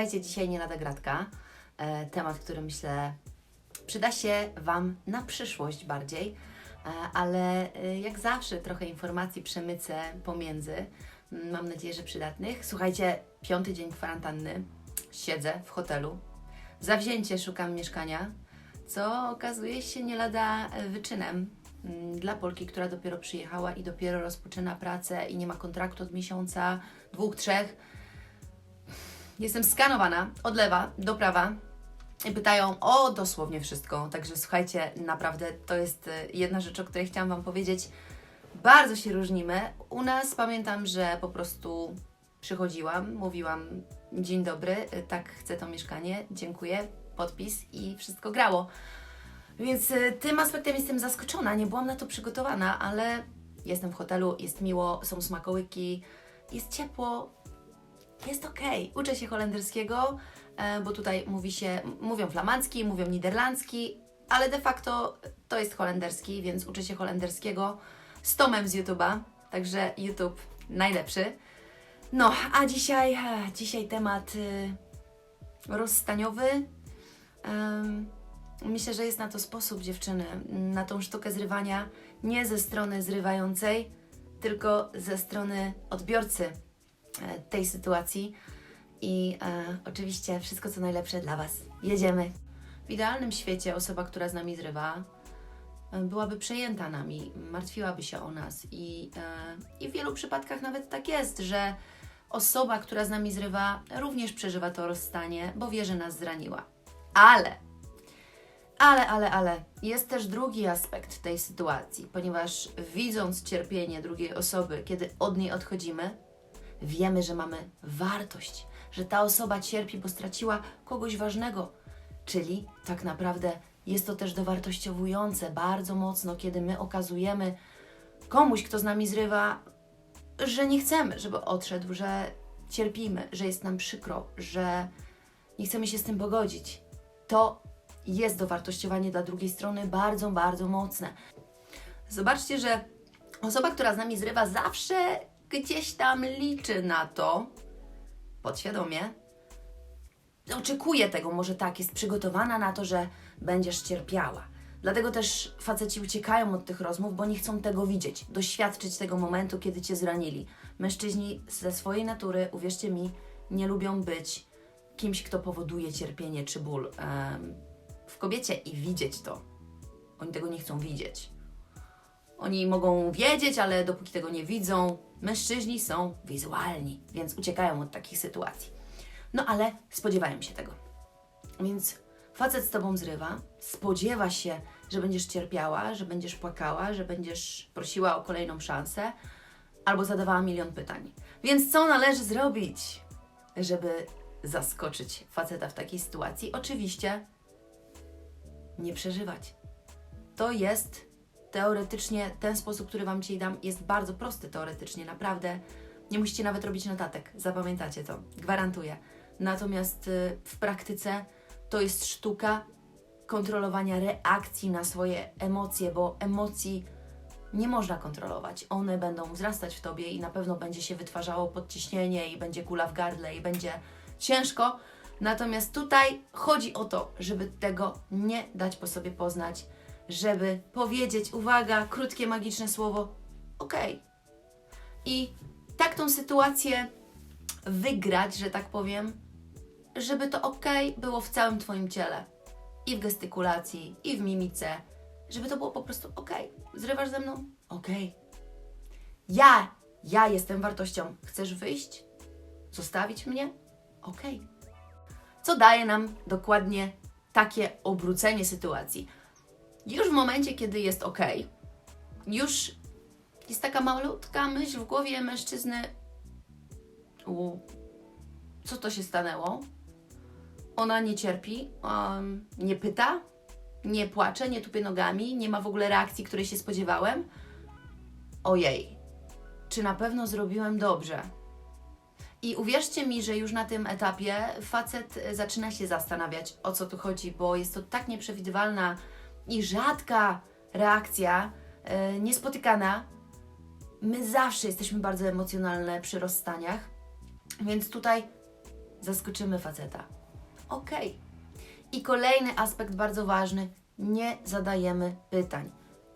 Słuchajcie, dzisiaj nie lada gratka. E, temat, który myślę przyda się Wam na przyszłość bardziej, e, ale e, jak zawsze trochę informacji przemycę pomiędzy. Mm, Mam nadzieję, że przydatnych. Słuchajcie, piąty dzień kwarantanny. Siedzę w hotelu. Zawzięcie szukam mieszkania, co okazuje się nie lada wyczynem mm, dla Polki, która dopiero przyjechała i dopiero rozpoczyna pracę i nie ma kontraktu od miesiąca, dwóch, trzech. Jestem skanowana od lewa do prawa i pytają o dosłownie wszystko. Także słuchajcie, naprawdę to jest e, jedna rzecz, o której chciałam Wam powiedzieć. Bardzo się różnimy. U nas pamiętam, że po prostu przychodziłam, mówiłam dzień dobry, e, tak chcę to mieszkanie, dziękuję, podpis i wszystko grało. Więc e, tym aspektem jestem zaskoczona, nie byłam na to przygotowana, ale jestem w hotelu, jest miło, są smakołyki, jest ciepło, jest okej. Uczę się holenderskiego, e, bo tutaj mówi się, mówią flamandzki, mówią niderlandzki, ale de facto to jest holenderski, więc uczę się holenderskiego z Tomem z YouTube'a, także YouTube najlepszy. No, a dzisiaj, e, dzisiaj temat y, rozstaniowy. Myślę, że jest na to sposób dziewczyny, na tą sztukę zrywania, nie ze strony zrywającej, tylko ze strony odbiorcy tej sytuacji. I e, oczywiście wszystko co najlepsze dla Was. Jedziemy. W idealnym świecie osoba, która z nami zrywa, e, byłaby przejęta nami, martwiłaby się o nas. I, e, I w wielu przypadkach nawet tak jest, że osoba, która z nami zrywa, również przeżywa to rozstanie, bo wie, że nas zraniła. Ale ale, ale, ale jest też drugi aspekt tej sytuacji, ponieważ widząc cierpienie drugiej osoby, kiedy od niej odchodzimy, wiemy, że mamy wartość, że ta osoba cierpi, bo straciła kogoś ważnego. Czyli tak naprawdę jest to też dowartościowujące bardzo mocno, kiedy my okazujemy komuś, kto z nami zrywa, że nie chcemy, żeby odszedł, że cierpimy, że jest nam przykro, że nie chcemy się z tym pogodzić. To jest dowartościowanie dla drugiej strony bardzo, bardzo mocne. Zobaczcie, że osoba, która z nami zrywa, zawsze gdzieś tam liczy na to, podświadomie, oczekuje tego, może tak, jest przygotowana na to, że będziesz cierpiała. Dlatego też faceci uciekają od tych rozmów, bo nie chcą tego widzieć, doświadczyć tego momentu, kiedy cię zranili. Mężczyźni ze swojej natury, uwierzcie mi, nie lubią być kimś, kto powoduje cierpienie czy ból w kobiecie i widzieć to. Oni tego nie chcą widzieć. Oni mogą wiedzieć, ale dopóki tego nie widzą, mężczyźni są wizualni, więc uciekają od takich sytuacji. No ale spodziewają się tego. Więc facet z tobą zrywa, spodziewa się, że będziesz cierpiała, że będziesz płakała, że będziesz prosiła o kolejną szansę albo zadawała milion pytań. Więc co należy zrobić, żeby zaskoczyć faceta w takiej sytuacji? Oczywiście nie przeżywać. To jest teoretycznie ten sposób, który Wam dzisiaj dam, jest bardzo prosty teoretycznie, naprawdę. Nie musicie nawet robić notatek, zapamiętacie to, gwarantuję. Natomiast y, w praktyce to jest sztuka kontrolowania reakcji na swoje emocje, bo emocji nie można kontrolować. One będą wzrastać w tobie i na pewno będzie się wytwarzało podciśnienie i będzie kula w gardle i będzie ciężko. Natomiast tutaj chodzi o to, żeby tego nie dać po sobie poznać, żeby powiedzieć, uwaga, krótkie magiczne słowo, okej. I tak tą sytuację wygrać, że tak powiem, żeby to okej było w całym Twoim ciele. I w gestykulacji, i w mimice, żeby to było po prostu okej. Zrywasz ze mną? Okej. Ja, ja jestem wartością. Chcesz wyjść? Zostawić mnie? Okej. Co daje nam dokładnie takie obrócenie sytuacji? Już w momencie, kiedy jest ok, już jest taka malutka myśl w głowie mężczyzny, co to się stanęło? Ona nie cierpi, um, nie pyta, nie płacze, nie tupie nogami, nie ma w ogóle reakcji, której się spodziewałem. Ojej, czy na pewno zrobiłem dobrze? I uwierzcie mi, że już na tym etapie facet e, zaczyna się zastanawiać, o co tu chodzi, bo jest to tak nieprzewidywalna i rzadka reakcja, e, niespotykana. My zawsze jesteśmy bardzo emocjonalne przy rozstaniach, więc tutaj zaskoczymy faceta. Okej. I kolejny aspekt bardzo ważny: nie zadajemy pytań.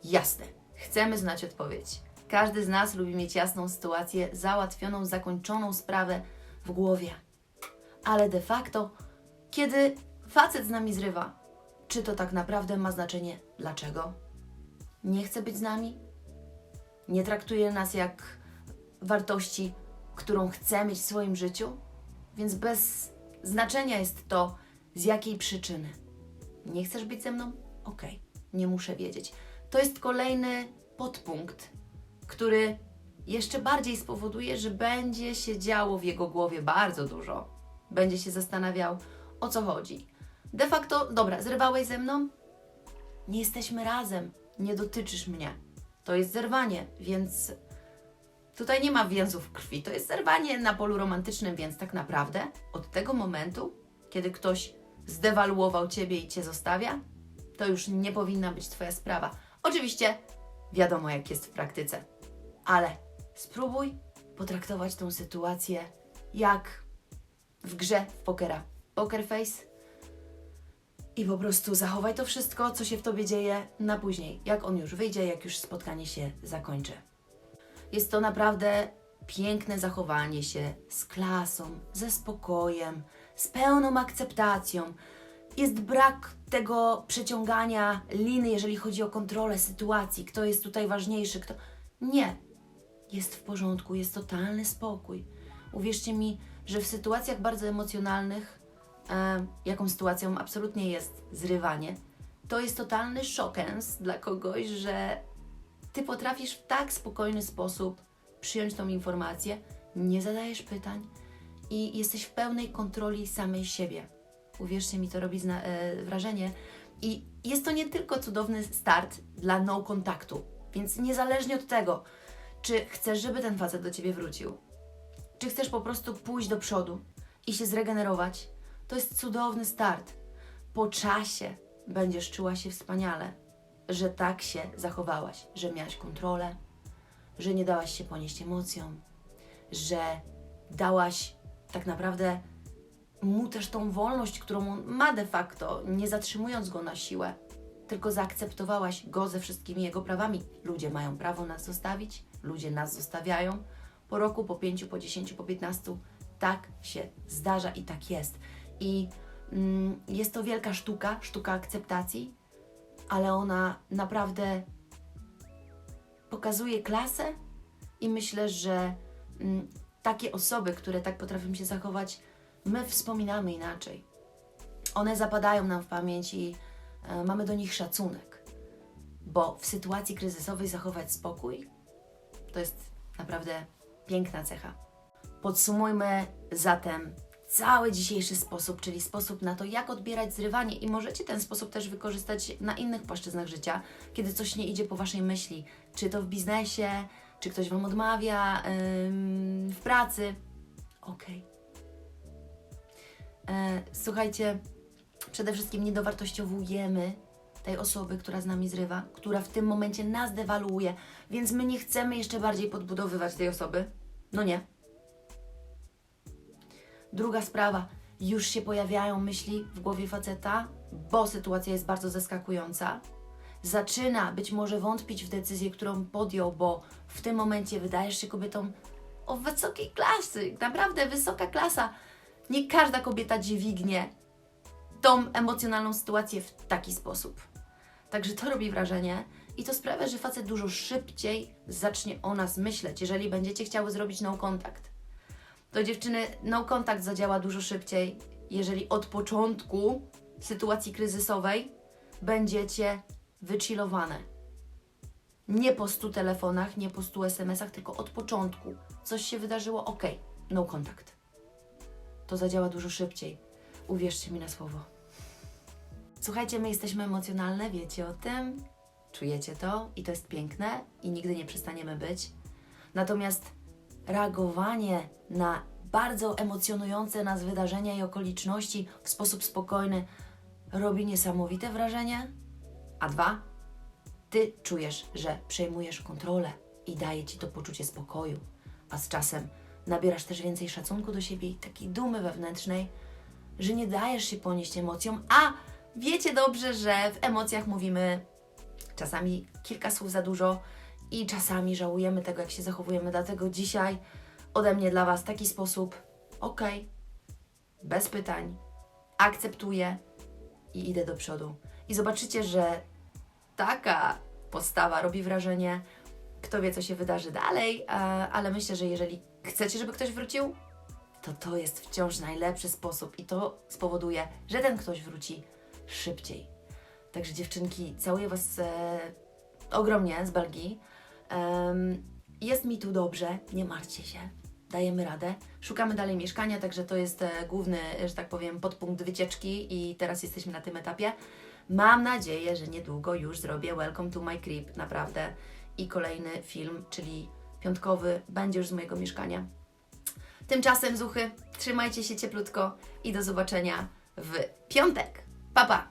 Jasne, chcemy znać odpowiedź. Każdy z nas lubi mieć jasną sytuację, załatwioną, zakończoną sprawę w głowie. Ale de facto, kiedy facet z nami zrywa, czy to tak naprawdę ma znaczenie dlaczego? Nie chce być z nami? Nie traktuje nas jak wartości, którą chce mieć w swoim życiu? Więc bez znaczenia jest to, z jakiej przyczyny. Nie chcesz być ze mną? Okej, nie muszę wiedzieć. To jest kolejny podpunkt, który jeszcze bardziej spowoduje, że będzie się działo w jego głowie bardzo dużo. Będzie się zastanawiał, o co chodzi. De facto, dobra, zrywałeś ze mną? Nie jesteśmy razem, nie dotyczysz mnie. To jest zerwanie, więc tutaj nie ma więzów krwi. To jest zerwanie na polu romantycznym, więc tak naprawdę od tego momentu, kiedy ktoś zdewaluował ciebie i cię zostawia, to już nie powinna być Twoja sprawa. Oczywiście wiadomo, jak jest w praktyce, ale spróbuj potraktować tą sytuację jak w grze w pokera. Poker face. I po prostu zachowaj to wszystko, co się w tobie dzieje, na później, jak on już wyjdzie, jak już spotkanie się zakończy. Jest to naprawdę piękne zachowanie się z klasą, ze spokojem, z pełną akceptacją. Jest brak tego przeciągania liny, jeżeli chodzi o kontrolę sytuacji, kto jest tutaj ważniejszy, kto. Nie. Jest w porządku, jest totalny spokój. Uwierzcie mi, że w sytuacjach bardzo emocjonalnych, e, jaką sytuacją absolutnie jest zrywanie, to jest totalny szokens dla kogoś, że ty potrafisz w tak spokojny sposób przyjąć tą informację, nie zadajesz pytań i jesteś w pełnej kontroli samej siebie. Uwierzcie mi, to robi zna- e, wrażenie. I jest to nie tylko cudowny start dla no kontaktu, więc niezależnie od tego, czy chcesz, żeby ten facet do ciebie wrócił, czy chcesz po prostu pójść do przodu i się zregenerować, to jest cudowny start. Po czasie będziesz czuła się wspaniale, że tak się zachowałaś, że miałaś kontrolę, że nie dałaś się ponieść emocjom, że dałaś tak naprawdę mu też tą wolność, którą on ma de facto, nie zatrzymując go na siłę, tylko zaakceptowałaś go ze wszystkimi jego prawami. Ludzie mają prawo nas zostawić, ludzie nas zostawiają. Po roku, po pięciu, po dziesięciu, po piętnastu, tak się zdarza i tak jest. I mm, jest to wielka sztuka, sztuka akceptacji, ale ona naprawdę pokazuje klasę i myślę, że mm, takie osoby, które tak potrafią się zachować, my wspominamy inaczej. One zapadają nam w pamięć i e, mamy do nich szacunek, bo w sytuacji kryzysowej zachować spokój to jest naprawdę piękna cecha. Podsumujmy zatem cały dzisiejszy sposób, czyli sposób na to, jak odbierać zrywanie, i możecie ten sposób też wykorzystać na innych płaszczyznach życia, kiedy coś nie idzie po waszej myśli, czy to w biznesie, czy ktoś wam odmawia w pracy. Okej. E, Słuchajcie, przede wszystkim nie dowartościowujemy tej osoby, która z nami zrywa, która w tym momencie nas dewaluuje, więc my nie chcemy jeszcze bardziej podbudowywać tej osoby. No nie. Druga sprawa, już się pojawiają myśli w głowie faceta, bo sytuacja jest bardzo zaskakująca. Zaczyna być może wątpić w decyzję, którą podjął, bo w tym momencie wydajesz się kobietą o wysokiej klasy, naprawdę wysoka klasa. Nie każda kobieta dźwignie tą emocjonalną sytuację w taki sposób. Także to robi wrażenie i to sprawia, że facet dużo szybciej zacznie o nas myśleć, jeżeli będziecie chciały zrobić no contact. To dziewczyny, no contact zadziała dużo szybciej, jeżeli od początku sytuacji kryzysowej będziecie wychillowane. Nie po 100 telefonach, nie po 100 SMS-ach, tylko od początku. Coś się wydarzyło, ok, no contact. To zadziała dużo szybciej. Uwierzcie mi na słowo. Słuchajcie, my jesteśmy emocjonalne, wiecie o tym, czujecie to i to jest piękne i nigdy nie przestaniemy być. Natomiast reagowanie na bardzo emocjonujące nas wydarzenia i okoliczności w sposób spokojny robi niesamowite wrażenie. A dwa, ty czujesz, że przejmujesz kontrolę i daje ci to poczucie spokoju, a z czasem nabierasz też więcej szacunku do siebie i takiej dumy wewnętrznej, że nie dajesz się ponieść emocjom, a wiecie dobrze, że w emocjach mówimy czasami kilka słów za dużo i czasami żałujemy tego, jak się zachowujemy. Dlatego dzisiaj ode mnie dla Was taki sposób, ok, bez pytań, akceptuję i idę do przodu. I zobaczycie, że taka postawa robi wrażenie. Kto wie, co się wydarzy dalej, e, ale myślę, że jeżeli chcecie, żeby ktoś wrócił, to to jest wciąż najlepszy sposób i to spowoduje, że ten ktoś wróci szybciej. Także dziewczynki, całuję Was e, ogromnie z Belgii. Em, jest mi tu dobrze, nie martwcie się, dajemy radę. Szukamy dalej mieszkania, także to jest e, główny, że tak powiem, podpunkt wycieczki i teraz jesteśmy na tym etapie. Mam nadzieję, że niedługo już zrobię Welcome to my crib, naprawdę. I kolejny film, czyli piątkowy, będzie już z mojego mieszkania. Tymczasem, zuchy, trzymajcie się cieplutko i do zobaczenia w piątek. Pa, pa!